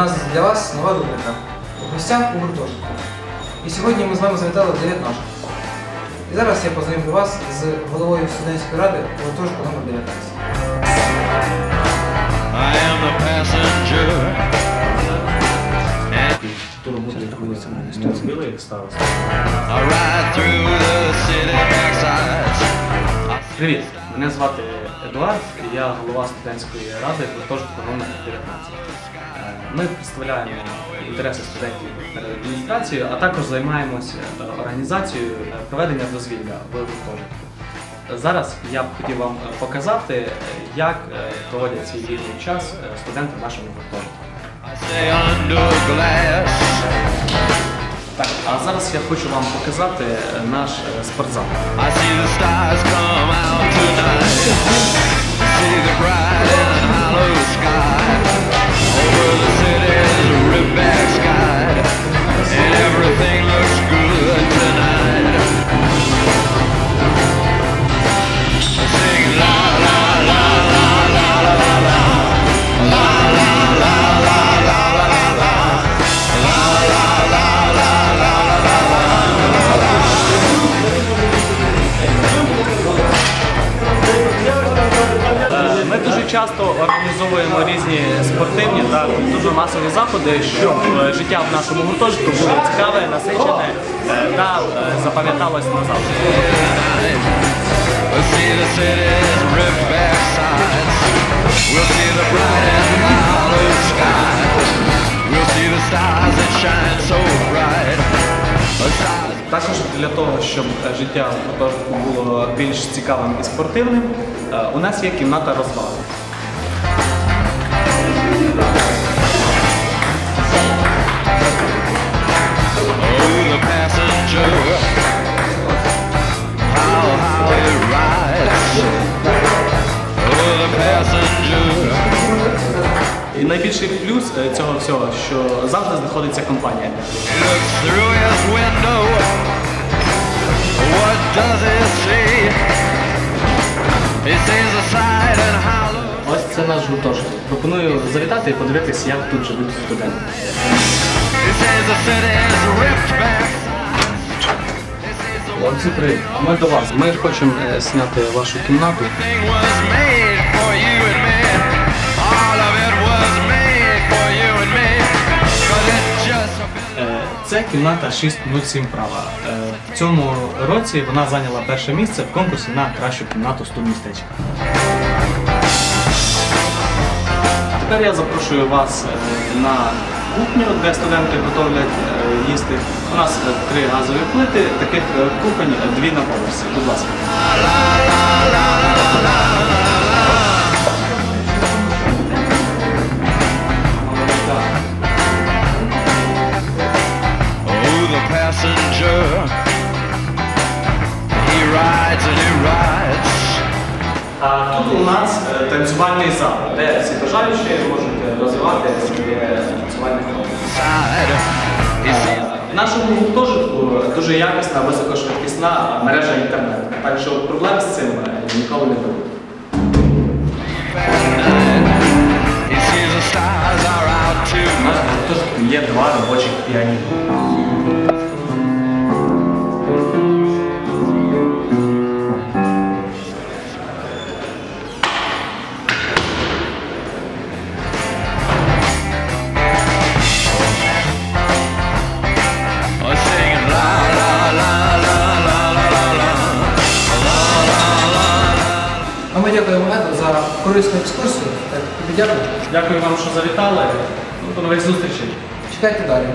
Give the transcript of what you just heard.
У нас для вас нова рубрика в гостях у гуртожитку. І сьогодні ми з вами завітали в 19. І зараз я познайомлю вас з головою студентської ради гуртожитку номер 19. I am the passenger. ту роботу, яку ви зробили як староста. I ride through the city backsides. Привіт, мене звати Едуард, я голова студентської ради гуртожитку номер 19. Е, Ми представляємо інтереси студентів перед адміністрацією, а також займаємося е, організацією е, проведення дозвілля в гуртожитку. Зараз я б хотів вам показати, як проводять свій вільний час студенти в нашому гуртожитку. А зараз я хочу вам показати е, наш е, спортзал. I see the stars come out tonight. See the bright дуже часто організовуємо різні спортивні та дуже масові заходи, щоб е, життя в нашому гуртожитку було цікаве, насичене е, та е, запам'яталось назавжди. We'll. We'll see the bright and Також для того, щоб е, життя в було більш цікавим і спортивним, е, у нас є кімната розваги. The passenger. І найбільший плюс е, цього всього, що завжди знаходиться компанія. Ось це наш гуртожиток. Пропоную завітати і подивитися, як тут живуть студенти. Хлопці, привіт. Ми до вас. Ми хочемо е, зняти вашу кімнату. Це кімната 607 права. Е, В цьому році вона зайняла перше місце в конкурсі на кращу кімнату студмістечка. А Тепер я запрошую вас е, на кухню, де студенти готовлять е, їсти. У нас е, три газові плити, таких е, кухонь е, дві на поверсі. Будь ласка. The passenger. He rides and he rides. А тут у нас е, танцювальний зал, де всі бажаючі можуть розвивати своє танцювальне хобі. Sees В нашому гуртожитку дуже якісна високошвидкісна мережа інтернету. Так що проблем з цим е, ніколи не буде. Out У нас в гуртожитку є два робочих піаніно. Ми дякуємо Еду за корисну екскурсію. Так, тобі дякую. Дякую вам, що завітали. Ну, До нових зустрічей. Чекайте далі.